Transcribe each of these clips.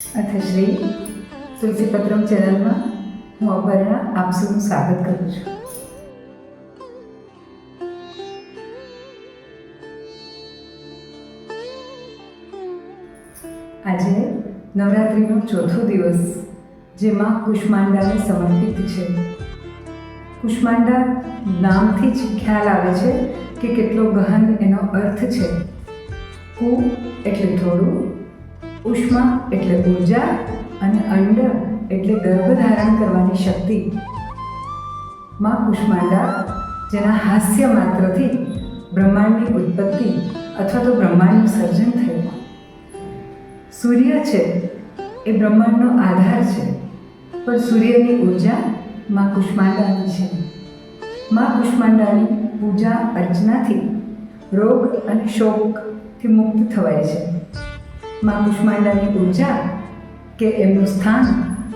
શ્રી તુલસીપત્રમ ચેનલમાં હું અપર્ણા આપ સ્વાગત કરું છું. આજે નવરાત્રિનો ચોથો દિવસ જેમાં કુષ્માંડાને સમર્પિત છે. કુષ્માંડા નામથી જ ખ્યાલ આવે છે કે કેટલો ગહન એનો અર્થ છે. કુ એટલે થોડું ઉષ્મા એટલે ઊર્જા અને અંડ એટલે ગર્ભધારણ કરવાની શક્તિ. માં કુષ્માંડા જેના હાસ્ય માત્રથી બ્રહ્માંડની ઉત્પત્તિ અથવા તો બ્રહ્માંડનું સર્જન થયું. સૂર્ય છે, એ બ્રહ્માંડનો આધાર છે, પણ સૂર્યની ઊર્જા માં કુષ્માંડાની છે. માં કુષ્માંડાની પૂજા અર્ચનાથી રોગ અને શોકથી મુક્ત થવાય છે. માં કુષ્માંડાની ઊર્જા કે એમનું સ્થાન,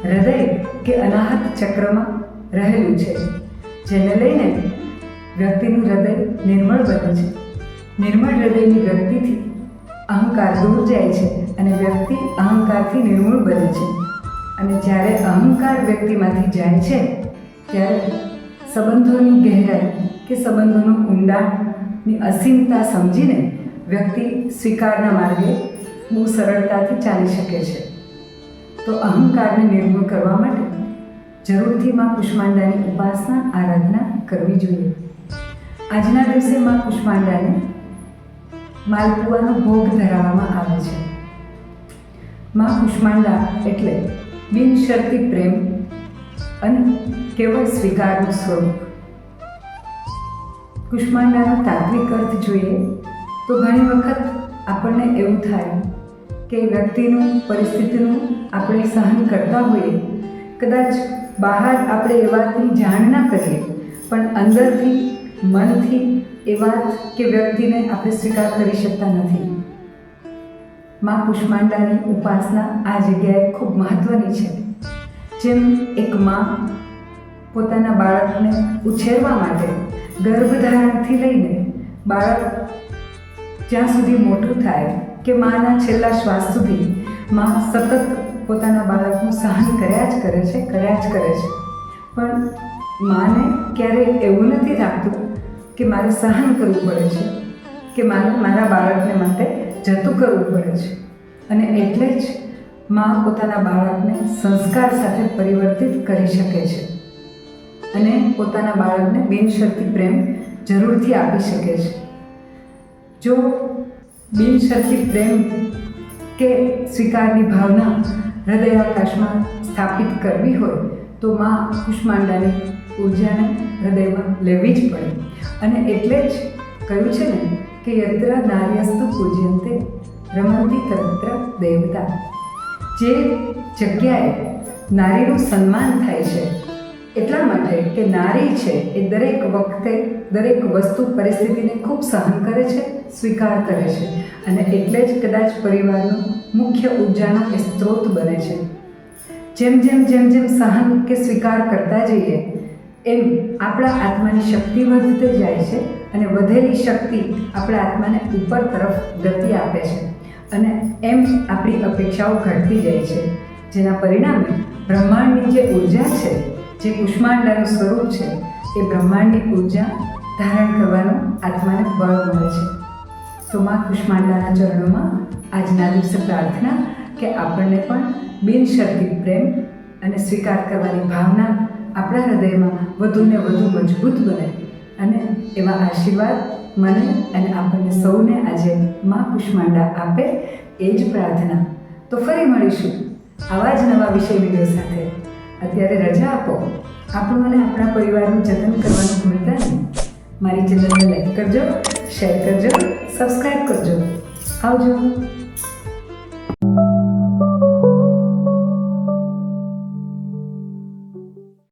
હૃદય કે અનાહત ચક્રમાં રહેલું છે, જેને લઈને વ્યક્તિનું હૃદય નિર્મળ બને છે. નિર્મળ હૃદયની વ્યક્તિથી અહંકાર દૂર જાય છે અને વ્યક્તિ અહંકારથી નિર્મૂળ બને છે. અને જ્યારે અહંકાર વ્યક્તિમાંથી જાય છે, ત્યારે સંબંધોની ગહેરાઈ કે સંબંધોનું ઊંડાણની અસીમતા સમજીને વ્યક્તિ સ્વીકારના માર્ગે બહુ સરળતાથી ચાલી શકે છે. તો અહંકારને નિર્મૂળ કરવા માટે જરૂરથી માં કુષ્માંડાની ઉપાસના, આરાધના કરવી જોઈએ. આજના દિવસે માં કુષ્માંડાને માલપુઆનો ભોગ ધરાવવામાં આવે છે. માં કુષ્માંડા એટલે બિનશરતી પ્રેમ અને કેવળ સ્વીકારનું સ્વરૂપ. કુષ્માંડાનો તાત્વિક અર્થ જોઈએ તો ઘણી વખત આપણને એવું થાય કે વ્યક્તિનું, પરિસ્થિતિનું આપણે સહન કરતા હોઈએ. કદાચ બહાર આપણે એ વાતની જાણ ના કરીએ, પણ અંદરથી, મનથી એ વાત કે વ્યક્તિને આપણે સ્વીકાર કરી શકતા નથી. માં કુષ્માંડાની ઉપાસના આ જગ્યાએ ખૂબ મહત્ત્વની છે. જેમ એક માં પોતાના બાળકને ઉછેરવા માટે ગર્ભધારણથી લઈને બાળક જ્યાં સુધી મોટું થાય કે માના છેલ્લા શ્વાસ સુધી માં સતત પોતાના બાળકનું સહન કર્યા જ કરે છે, કર્યા જ કરે છે. પણ માને ક્યારેય એવું નથી લાગતું કે મારે સહન કરવું પડે છે, કે મારે મારા બાળકને માટે જતું કરવું પડે છે. અને એટલે જ માં પોતાના બાળકને સંસ્કાર સાથે પરિવર્તિત કરી શકે છે અને પોતાના બાળકને બિનશરતી પ્રેમ જરૂરથી આપી શકે છે. જો બિનશરતી પ્રેમ કે સ્વીકારની ભાવના હૃદયાકાશમાં સ્થાપિત કરવી હોય તો માં કુષ્માંડાની ઉર્જાને હૃદયમાં લેવી જ પડે. અને એટલે જ કહ્યું છે ને કે યત્ર નાર્યસ્તુ પૂજ્યંતે રમંતી તંત્ર દેવતા. જે જગ્યાએ નારીનું સન્માન થાય છે એટલા માટે કે નારી છે એ દરેક વખતે દરેક વસ્તુ પરિસ્થિતિને ખૂબ સહન કરે છે, સ્વીકાર કરે છે અને એટલે જ કદાચ પરિવારનો મુખ્ય ઉર્જાનો એ સ્ત્રોત બને છે. જેમ જેમ જેમ જેમ સહન કે સ્વીકાર કરતા જઈએ, એમ આપણા આત્માની શક્તિ વધતી જાય છે અને વધેલી શક્તિ આપણા આત્માને ઉપર તરફ ગતિ આપે છે અને એમ આપણી અપેક્ષાઓ ઘટતી જાય છે. જેના પરિણામે બ્રહ્માંડની જે ઊર્જા છે જે કુષ્માંડાનું સ્વરૂપ છે, એ બ્રહ્માંડની ઊર્જા ધારણ કરવાનું આત્માને બળ મળે છે. તો માં કુષ્માંડાના ચરણોમાં આજના દિવસે પ્રાર્થના કે આપણને પણ બિનશરતી પ્રેમ અને સ્વીકાર કરવાની ભાવના આપણા હૃદયમાં વધુને વધુ મજબૂત બને અને એવા આશીર્વાદ મને અને આપણને સૌને આજે માં કુષ્માંડા આપે એ જ પ્રાર્થના. તો ફરી મળીશું આવા જ નવા વિષય વીડિયો સાથે. અત્યારે રજા આપો. આપણું અને આપણા પરિવારનું જતન કરવાનું ભૂલતા નહીં. મારી ચેનલને લાઈક કરજો શેર કરજો સબસ્ક્રાઈબ કરજો. આવજો.